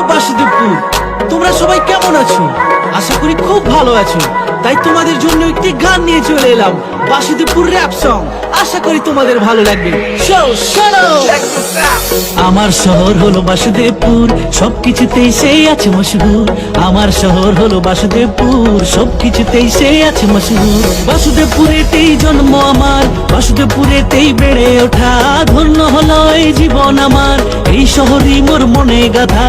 বাসুদেবপুর। তোমরা সবাই কেমন আছো? আশা করি খুব ভালো আছো। তাই তোমাদের জন্য একটি গান নিয়ে চলে এলাম বাসুদেবপুর র্যাপ সং আশা করি তোমাদের ভালো লাগবে। আমার শহর হলো বাসুদেবপুর, সবকিছুতেই সেই আছে মশহুর। আমার শহর হলো বাসুদেবপুর, সবকিছুতেই সেই আছে মশহুর। বাসুদেবপুরেতেই জন্ম আমার, বাসুদেবপুরেতেই বেড়ে ওঠা। ধন্য হলো এই জীবন আমার, এই শহরই মোর মনে গাথা।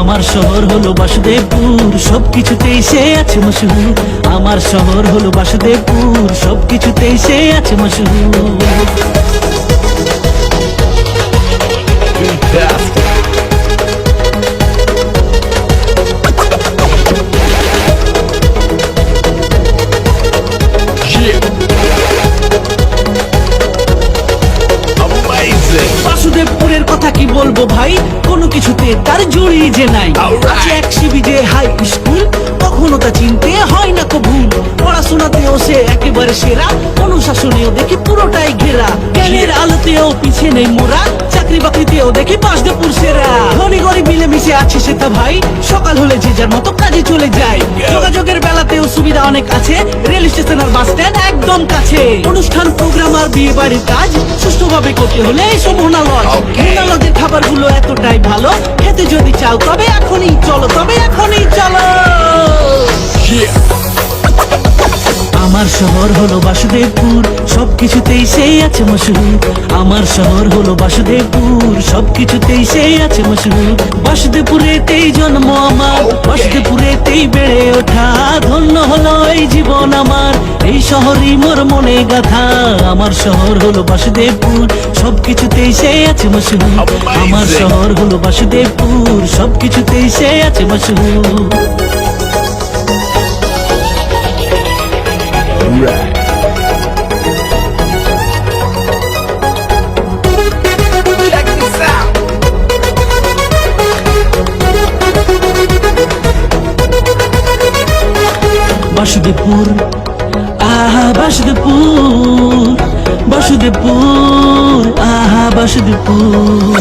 আমার শহর হলো বাসুদেবপুর, সবকিছুতেই সে আছে মশহুর। আমার শহর হলো বাসুদেবপুর সবকিছুতেই সে আছে! বাসুদেবপুরের কথা কি বলব ভাই কোনো কিছুতে তার জড়ি যে নাই. আছে এক শিবিজে হাই স্কুল কখনো তা চিনতে হয় না কো ভুল পড়াশোনাতেও সে একেবারে সেরা। অনুশাসনেও দেখি পুরোটাই ঘেরা। জ্ঞানের আলোতেও পিছিয়ে নেই মোরা। চাকরি বাকরিতেও দেখি বাসুদেবপুর সেরা ধনী গরিব মিলে মিশে আছে সেটা ভাই। সকাল হলে যে যার মতো কাজে চলে যায়। যোগাযোগের বেলাতেও সুবিধা অনেক আছে। রেল স্টেশন আর বাস স্ট্যান্ড একদম কাছে। অনুষ্ঠান প্রোগ্রাম আর বিয়ে বাড়ির কাজ সুষ্ঠুভাবে করতে হলে এইসব মোনা লজ। Okay. মোনা লজের খাবারগুলো এতটাই ভালো। খেতে যদি চাও তবে এখনই চলো তবে এখনই চলো! আমার শহর হলো বাসুদেবপুর সবকিছুতেই সেই আছে মশহুর। আমার শহর হলো বাসুদেবপুর সবকিছুতেই সেই আছে মশহুর। বাসুদেবপুরেতেই জন্ম আমার বাসুদেবপুরেতেই বেড়ে ওঠা। ধন্য হলো এই জীবন আমার এই শহরই মোর মনে গাথা। আমার শহর হলো বাসুদেবপুর সবকিছুতেই সেই আছে মশহুর। আমার শহর হলো বাসুদেবপুর সবকিছুতেই সেই আছে মশহুর। Right. Check this out! Basudebpur আহা বাসুদেবপুর বাসুদেবপুর আহা বাসুদেবপুর।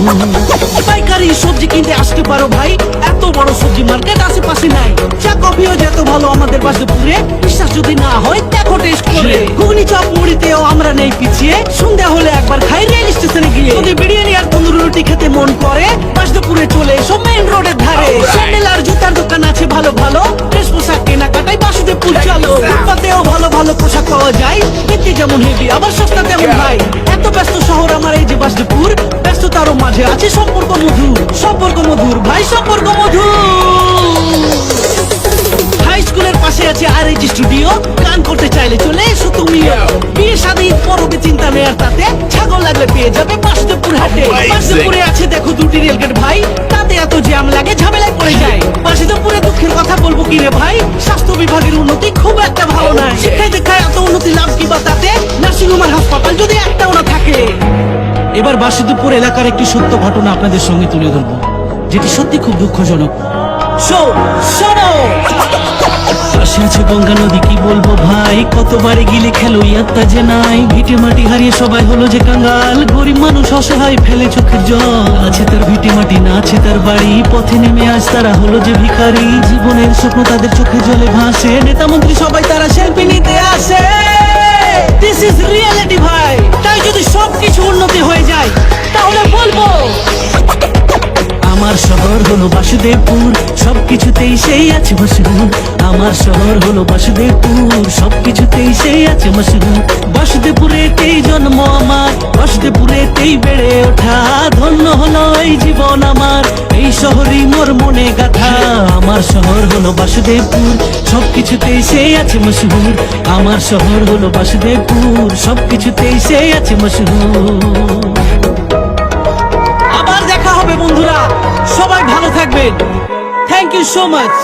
পাইকারি সবজি কিনতে আসতে পারো ভাই? এত বড় সবজি মার্কেট আশেপাশে নাই। চা কফিও যত ভালো আমাদের বাসুদেবপুরে। বিশ্বাস যদি না হয় দেখো টেস্ট করে। ঘুগনি চপ মুড়িতেও আমরা নেই পিছিয়ে। সন্ধ্যা হলে একবার খাই রেল স্টেশনে গিয়ে। যদি বিরিয়ানি আর তন্দুরি রুটি খেতে মন করে বাসুদেবপুরে যে বাসুদেবপুর ব্যস্ততারও মাঝে আছে সম্পর্ক মধুর সম্পর্ক মধুর ভাই সম্পর্ক মধুর। হাই স্কুলের পাশে আছে আর এই স্টুডিও গান করতে চাইলে চলে এসো তুমিও। বিয়ে শাদী পরবে চিন্তা নেই আর তাতে। ছাগল লাগলে পেয়ে যাবে বাসুদেবপুর হাটে। Amazing. বাসুদেবপুরে আছে দেখো দুটি রেলগেট ভাই। তাতে এত জ্যাম লাগে ঝামেলায় পড়ে যায়। বাসুদেবপুরে দুঃখের কথা বলব কি রে ভাই? স্বাস্থ্য বিভাগের উন্নতি খুব একটা ভালো নয়। শিক্ষায় দীক্ষায় এত উন্নতি লাভ কি বা তাতে? নার্সিং হোম আর হাসপাতাল যদি একটাও না থাকে। এবার বাসুদেবপুর এলাকার একটি সত্য ঘটনা আপনাদের সঙ্গে তুলে ধরবো, যেটি সত্যি খুব দুঃখজনক। গঙ্গা নদী, কি বলব ভাই? কতবারে গিলে খেলো ইয়াত্তা যে নাই? ভিটে মাটি হারিয়ে সবাই হলো যে কাঙ্গাল। গরিব মানুষ অসহায়, ফেলে চোখের জল। আছে তার ভিটে মাটি, না আছে তার বাড়ি। পথে নেমে আজ তারা হলো যে ভিখারি। জীবনের স্বপ্ন তাদের চোখে জলে ভাসে। নেতা মন্ত্রী সবাই তারা সেলফি নিতে আসে। দিস ইজ রিয়েলিটি ভাই। তাই যদি সবকিছু উন্নতি হয়ে আমার শহর হলো বাসুদেবপুর সব কিছুতেই সেই আছে মশহুর আমার শহর হলো বাসুদেবপুর সব কিছুতেই সেই আছে মশহুর বাসুদেবপুরেতেই জন্ম আমার, বাসুদেবপুরেতেই বেড়ে ওঠা। ধন্য হলো এই জীবন আমার, এই শহরই মোর মনে গাথা। আমার শহর হলো বাসুদেবপুর সব কিছুতেই সেই আছে মশহুর আমার শহর হলো বাসুদেবপুর সব কিছুতেই সেই আছে মশহুর থাকবেন থ্যাংক ইউ সো মাচ